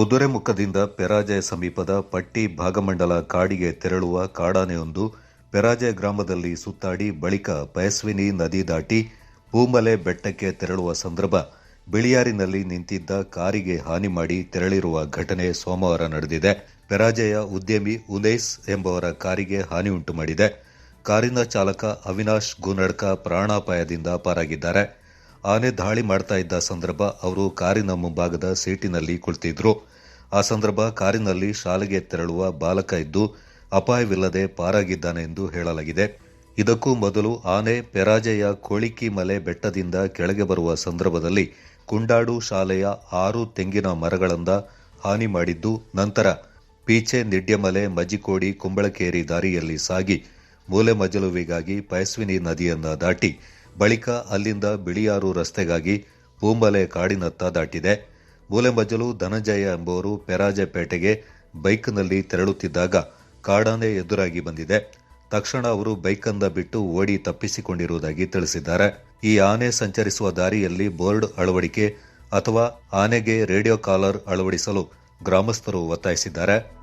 ಕುದುರೆಮುಖದಿಂದ ಪೆರಾಜಯ ಸಮೀಪದ ಪಟ್ಟಿ ಭಾಗಮಂಡಲ ಕಾಡಿಗೆ ತೆರಳುವ ಕಾಡಾನೆಯೊಂದು ಪೆರಾಜಯ ಗ್ರಾಮದಲ್ಲಿ ಸುತ್ತಾಡಿ ಬಳಿಕ ಪಯಸ್ವಿನಿ ನದಿ ದಾಟಿ ಪೂಮಲೆ ಬೆಟ್ಟಕ್ಕೆ ತೆರಳುವ ಸಂದರ್ಭ ಬಿಳಿಯಾರಿನಲ್ಲಿ ನಿಂತಿದ್ದ ಕಾರಿಗೆ ಹಾನಿ ಮಾಡಿ ತೆರಳಿರುವ ಘಟನೆ ಸೋಮವಾರ ನಡೆದಿದೆ. ಪೆರಾಜಯ ಉದ್ಯಮಿ ಉದಯ್ಸ್ ಎಂಬವರ ಕಾರಿಗೆ ಹಾನಿ ಉಂಟು ಮಾಡಿದೆ. ಕಾರಿನ ಚಾಲಕ ಅವಿನಾಶ್ ಗುನಡ್ಕ ಪ್ರಾಣಾಪಾಯದಿಂದ ಪಾರಾಗಿದ್ದಾರೆ. ಆನೆ ದಾಳಿ ಮಾಡ್ತಾ ಇದ್ದ ಸಂದರ್ಭ ಅವರು ಕಾರಿನ ಮುಂಭಾಗದ ಸೀಟಿನಲ್ಲಿ ಕುಳಿತಿದ್ರು. ಆ ಸಂದರ್ಭ ಕಾರಿನಲ್ಲಿ ಶಾಲೆಗೆ ತೆರಳುವ ಬಾಲಕ ಇದ್ದು ಅಪಾಯವಿಲ್ಲದೆ ಪಾರಾಗಿದ್ದಾನೆ ಎಂದು ಹೇಳಲಾಗಿದೆ. ಇದಕ್ಕೂ ಮೊದಲು ಆನೆ ಪೆರಾಜೆಯ ಕೋಳಿಕಿಮಲೆ ಬೆಟ್ಟದಿಂದ ಕೆಳಗೆ ಬರುವ ಸಂದರ್ಭದಲ್ಲಿ ಕುಂಡಾಡು ಶಾಲೆಯ ಆರು ತೆಂಗಿನ ಮರಗಳಿಂದ ಹಾನಿ ಮಾಡಿದ್ದು, ನಂತರ ಪೀಚೆ ನಿಡ್ಯಮಲೆ ಮಜ್ಜಿಕೋಡಿ ಕುಂಬಳಕೇರಿ ದಾರಿಯಲ್ಲಿ ಸಾಗಿ ಮೂಲೆ ಮಜಲುವಿಗಾಗಿ ಪಯಸ್ವಿನಿ ನದಿಯನ್ನ ದಾಟಿ ಬಳಿಕ ಅಲ್ಲಿಂದ ಬಿಳಿಯಾರು ರಸ್ತೆಗಾಗಿ ಪೂಂಬಲೆ ಕಾಡಿನತ್ತ ದಾಟಿದೆ. ಮೂಲೆಮಜ್ಜಲು ಧನಂಜಯ ಎಂಬುವರು ಪೆರಾಜೆಪೇಟೆಗೆ ಬೈಕ್ನಲ್ಲಿ ತೆರಳುತ್ತಿದ್ದಾಗ ಕಾಡಾನೆ ಎದುರಾಗಿ ಬಂದಿದೆ. ತಕ್ಷಣ ಅವರು ಬೈಕಂದ ಬಿಟ್ಟು ಓಡಿ ತಪ್ಪಿಸಿಕೊಂಡಿರುವುದಾಗಿ ತಿಳಿಸಿದ್ದಾರೆ. ಈ ಆನೆ ಸಂಚರಿಸುವ ದಾರಿಯಲ್ಲಿ ಬೋರ್ಡ್ ಅಳವಡಿಕೆ ಅಥವಾ ಆನೆಗೆ ರೇಡಿಯೋ ಕಾಲರ್ ಅಳವಡಿಸಲು ಗ್ರಾಮಸ್ಥರು ಒತ್ತಾಯಿಸಿದ್ದಾರೆ.